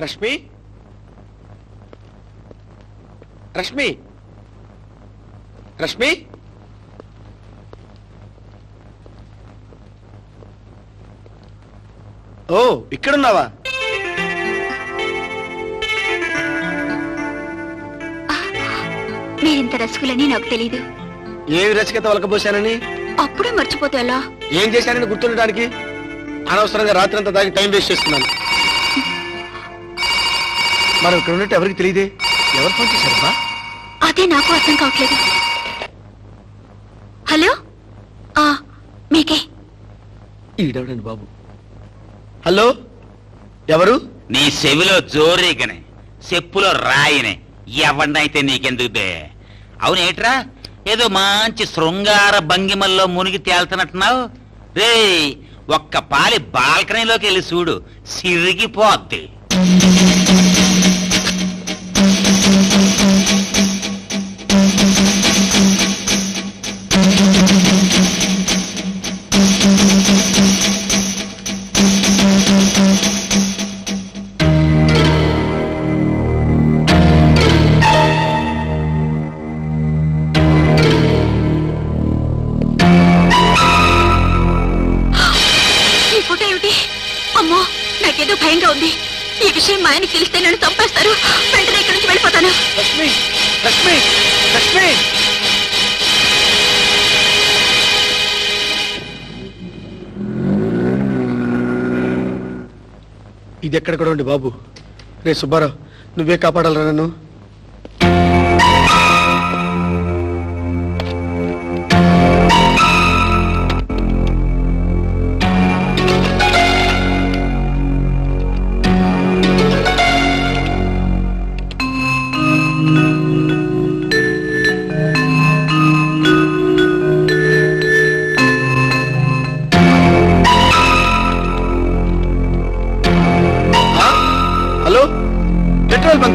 రష్మి? రష్మి? రష్మి? ఓ ఇక్కడున్నావా? మీరింత రసికులని నాకు తెలీదు. ఏమి రచయిత వలకపోశానని అప్పుడే మర్చిపోతే ఎలా? ఏం చేశానని గుర్తుండడానికి? అనవసరంగా రాత్రంతా దానికి టైం వేస్ట్ చేస్తున్నాను. మనం ఇక్కడ ఉన్నట్టు ఎవరికి తెలియదే? ఎవరు ఫోన్ చేశారమ్మా? అదే నాకు అర్థం కావట్లేదు. హలో? ఆ మీకే. ఈడవడండి బాబు? హలో? ఎవరు? నీ చెవిలో జోరీగనే చెప్పులో రాయినే. ఎవడినైతే నీకెందుకు బే? అవునేట్రా? ఏదో మంచి శృంగార భంగిమల్లో మునిగి తేల్తున్నట్టున్నావు? రే ఒక్క పాలి బాల్కనీలోకి వెళ్ళి చూడు సిరిగిపోద్ది. నాకేదో భయంగా ఉంది. ఈ విషయం మా ఆయనకి తెలిస్తే నన్ను చంపేస్తారు. వెంటనే ఇక్కడి నుంచి వెళ్ళిపోతాను. లక్ష్మి లక్ష్మి లక్ష్మి. ఇది ఎక్కడ కూడా ఉండి బాబు? రే సుబ్బారావు నువ్వే కాపాడాలరా నన్ను?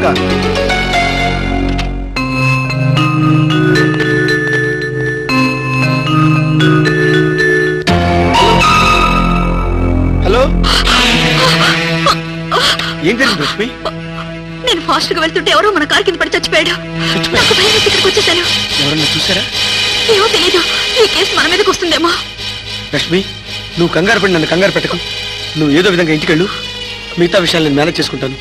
బంకా హలో ఏం జరిగింది లక్ష్మి నేను ఫాస్ట్గా వెళ్తుంటే ఎవరో మన కారు కింద పడి చచ్చిపోయాడు. నాకు భయం వేసి ఇక్కడికి వచ్చేసాను. ఎవరన్నా చూసారా ఏమో తెలీదు. ఈ కేసు మన మీదకి వస్తుందేమో. లక్ష్మి నువ్వు కంగారు పడి నన్ను కంగారు పెట్టకు. నువ్వు ఏదో విధంగా ఇంటికి వెళ్ళు మిగతా విషయాలు నేను మేనేజ్ చేసుకుంటాను.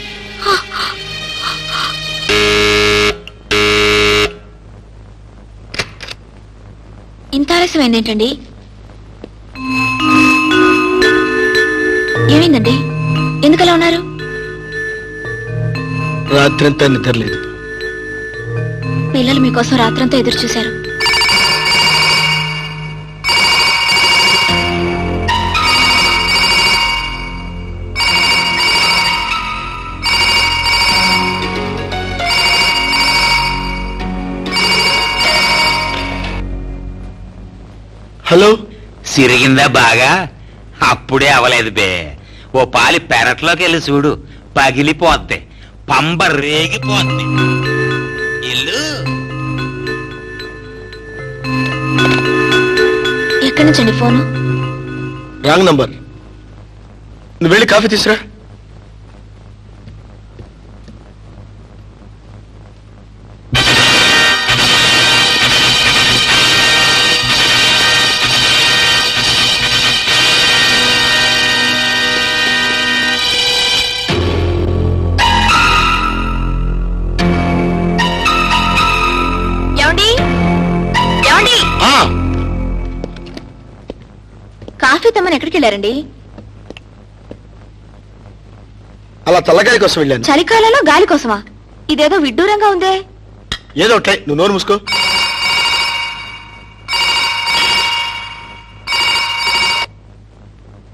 ఇంత ఆలస్యమైంది ఏంటండి ఏమైందండి? ఎందుకలా ఉన్నారు? రాత్రంతా నిద్రలేదు. పిల్లలు మీకోసం రాత్రంతా ఎదురు చూశారు హలో? సిరిగిందా బాగా? అప్పుడే అవలేదు బే. ఓ పాలి పెరట్లోకి వెళ్ళి చూడు. పగిలిపోద్ది. పంబ రేగిపోద్ది. ఇల్లు? ఎక్కడి నుంచండి ఫోను? Wrong number. నువ్వు వెళ్ళి కాఫీ తీసురా కాఫీ తమ్మని ఎక్కడికి వెళ్ళారండి? అలా తల్లగాయ కోసం వెళ్ళాను. చలికాలంలో గాలి కోసమా? ఇదేదో విడ్డూరంగా ఉందే. ఏదో ఒకటే నువ్వు నోరు మూసుకో.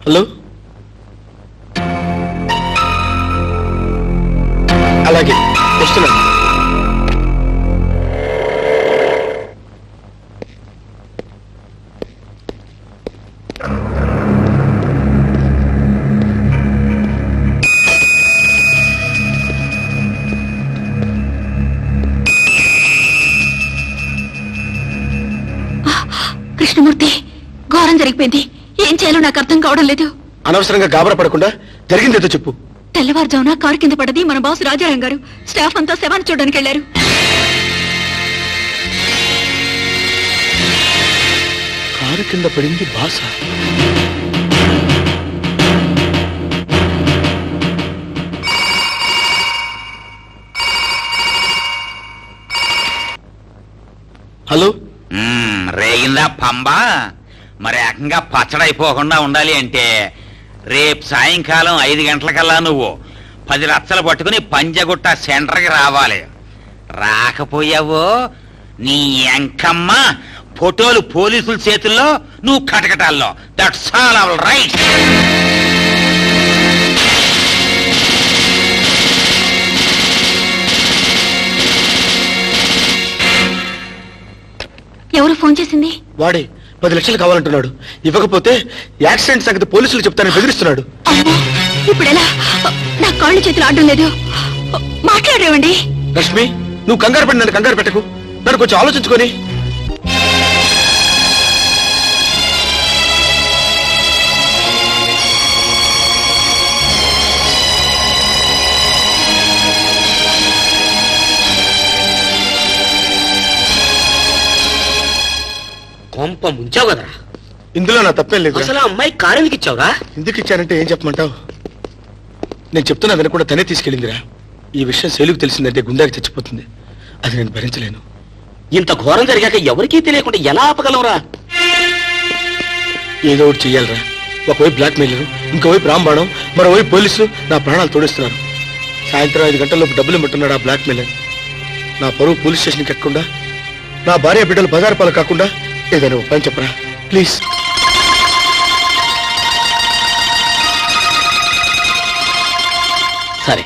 హలో? అలాగే వస్తున్నాను. కృష్ణమూర్తి ఘోరం జరిగిపోయింది. ఏం చేయాలో నాకు అర్థం కావడం లేదు. అనవసరంగా గాబరా పడకుండా జరిగిందేదో చెప్పు. తెల్లవారుజామున కారు కింద పడది మన బాస్ రాజారాం గారు. స్టాఫ్ అంతా శవాన్ని చూడడానికి వెళ్ళారు కారు కింద పడింది బాస? రేగిందా పంబ? మరి ఏకంగా పచ్చడైపోకుండా ఉండాలి అంటే రేపు సాయంకాలం ఐదు గంటలకల్లా నువ్వు పది రచ్చలు పట్టుకుని పంజగుట్ట సెంటర్కి రావాలి. రాకపోయావో నీ ఎంకమ్మ ఫోటోలు పోలీసుల చేతుల్లో నువ్వు కటకటాల్లో. దట్స్ ఆల్ అవల్ రైట్ ఎవరు ఫోన్ చేసింది? వాడే పది లక్షలు కావాలంటున్నాడు. ఇవ్వకపోతే యాక్సిడెంట్ సంగతి పోలీసులు చెప్తానని బెదిరిస్తున్నాడు. అమ్మో ఇప్పుడు ఎలా నా కాళ్ళు చేతులు ఆడడం లేదు. మాట్లాడేవండి లక్ష్మి నువ్వు కంగారు పడి నన్ను కంగారు పెట్టకు. నన్ను కొంచెం ఆలోచించుకొని. కొంప ముంచావు కదరా. ఇందులో నా తప్పేం లేదు అసలు ఆ అమ్మాయి కారు ఎందుకు ఇచ్చావురా? ఎందుకు ఇచ్చానంటే ఏం చెప్పమంటావు? నేను చెప్తున్నా వినకుండా తనే తీసుకెళ్ళిందిరా. ఈ విషయం శైలుకు తెలిసిందంటే గుండెకి చచ్చిపోతుంది. అది నేను భరించలేను. ఇంత ఘోరం జరిగాక ఎవరికీ తెలియకుండా ఎలా ఆపగలవురా? ఏదో ఒకటి చెయ్యాలరా. ఒకవైపు బ్లాక్ మెయిలర్ ఇంకోవైపు రాంబాణం మరోవైపు పోలీసులు నా ప్రాణాలు తోడిస్తున్నారు. సాయంత్రం ఐదు గంటల్లోపు డబ్బులు ఇమ్మంటున్నాడు ఆ బ్లాక్ మెయిలర్ నా పరువు పోలీస్ స్టేషన్కి ఎక్కకుండా నా భార్య బిడ్డలు బజారు పాలు కాకుండా ఏదైనా ఉపాయం చెప్పరా? ప్లీజ్. సరే.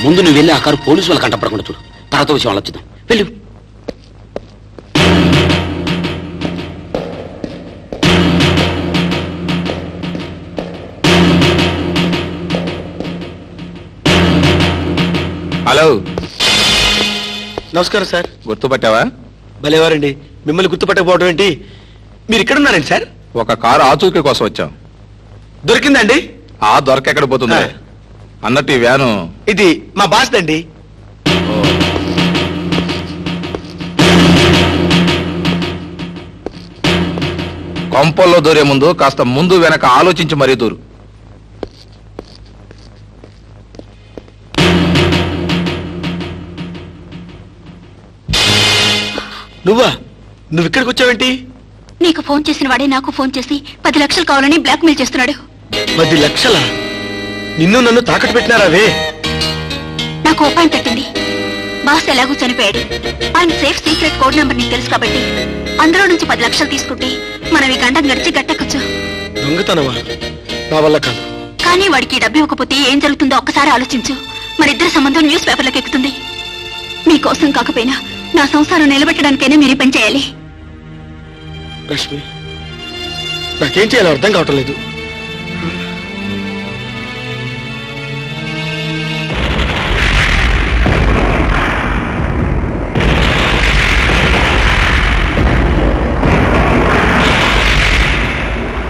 ముందు నువ్వు వెళ్ళి ఆ కారు పోలీసు వాళ్ళకి కంటపడకుండా చూడు. తర్వాత విషయం ఆలోచిద్దాం. వెళ్ళు. హలో. నమస్కారం సార్. గుర్తుపట్టావా? భలేవారండి. మిమ్మల్ని గుర్తుపట్టకపోవడం ఏంటి? మీరు ఇక్కడ ఉన్నారండి సార్. ఒక కారు ఆచూకీ కోసం వచ్చాం. దొరికిందండి? ఆ దొరక ఎక్కడ పోతుంది ఆ. అన్నట్టు ఈ వ్యాను. ఇది మా బాస్ దండి. కొంపల్లో దూరే ముందు కాస్త ముందు వెనక ఆలోచించి మరీ దూరు. నువ్వా? నువ్వు ఇక్కడికి వచ్చావేంటి? నీకు ఫోన్ చేసిన వాడే నాకు ఫోన్ చేసి పది లక్షలు కావాలని బ్లాక్మెయిల్ చేస్తున్నాడు. పది లక్షల? నిన్ను నన్ను తాకట్టు పెట్టినారావే నాకు ఉపాయం పెట్టింది. బాస్ ఎలాగూ చనిపోయాడు. ఆయన సేఫ్ సీక్రెట్ కోడ్ నెంబర్ నీకు తెలుసు కాబట్టి అందులో నుంచి పది లక్షలు తీసుకుంటే మనం ఈ గండం గడిచి గట్టెక్కొచ్చు. దొంగతనమా? నా వల్ల కాదు. కానీ వాడికి డబ్బు ఇవ్వకపోతే ఏం జరుగుతుందో ఒక్కసారి ఆలోచించు. మన ఇద్దరి సంబంధం న్యూస్ పేపర్లకు ఎక్కుతుంది. మీకోసం కాకపోయినా నా సంసారం నిలబెట్టడానికైనా మీరు ఈ లక్ష్మి నాకేం చేయాలో అర్థం కావటం లేదు.